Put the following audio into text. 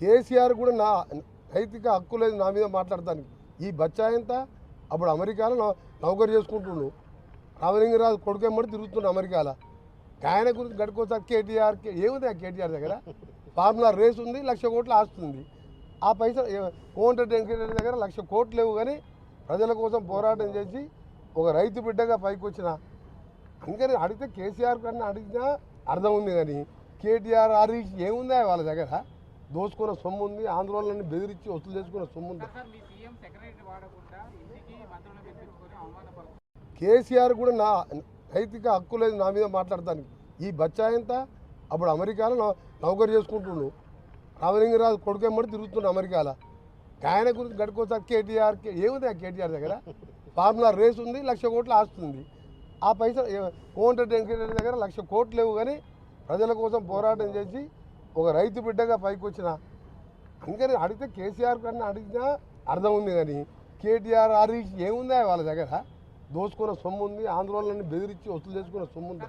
కేసీఆర్ కూడా నా నైతిక హక్కు లేదు నా మీద మాట్లాడతానికి ఈ బచ్చాయంత అప్పుడు అమెరికాలో నౌ- నౌకరు చేసుకుంటుండు. రామలింగరాజు కొడుకేమ్మడి తిరుగుతుండు అమెరికాలో. ఆయన గురించి గడుకోసారి కేటీఆర్ ఏముంది ఆ కేటీఆర్ దగ్గర? ఫార్ములా రేస్ ఉంది లక్ష కోట్లు ఆస్తుంది ఆ పైసలు ఏ- కోమటి వెంకటరెడ్డి దగ్గర లక్ష కోట్లు లేవు కానీ ప్రజల కోసం పోరాటం చేసి ఒక రైతు బిడ్డగా పైకి వచ్చిన అందుకని అడిగితే కేసీఆర్ కన్నా అడిగినా అర్థం ఉంది కానీ కేటీఆర్ హరీష్ ఏముందా వాళ్ళ దగ్గర? దోచుకున్న సొమ్ము ఉంది ఆంధ్రోళ్ళని బెదిరించి వసూలు చేసుకున్న సొమ్ము ఉంది. కేసీఆర్ కూడా నా నైతిక హక్కు లేదు నా మీద మాట్లాడటానికి. ఈ బచ్చాయంత అప్పుడు అమెరికాలో నౌకరు చేసుకుంటుండు. రామలింగరాజు కొడుకేమ్మడి తిరుగుతుండు అమెరికాలో. ఆయన గురించి గడుకోసారి కేటీఆర్ కే- ఏముంది ఆ కేటీఆర్ దగ్గర? ఫార్ములా రేస్ ఉంది లక్ష కోట్లు ఆస్తుంది ఆ కోమటి వెంకటరెడ్డి దగ్గర లక్ష కోట్లు లేవు కానీ ప్రజల కోసం పోరాటం చేసి ఒక రైతు బిడ్డగా పైకి వచ్చిన అందుకని అడిగితే కేసీఆర్ కన్నా అడిగినా అర్థం ఉంది కానీ కేటీఆర్ ఆర్ఈసి ఏముందా వాళ్ళ దగ్గర? దోచుకున్న సొమ్ము ఉంది ఆంధ్రోళ్ళని బెదిరించి వసూలు చేసుకున్న సొమ్ము ఉంది.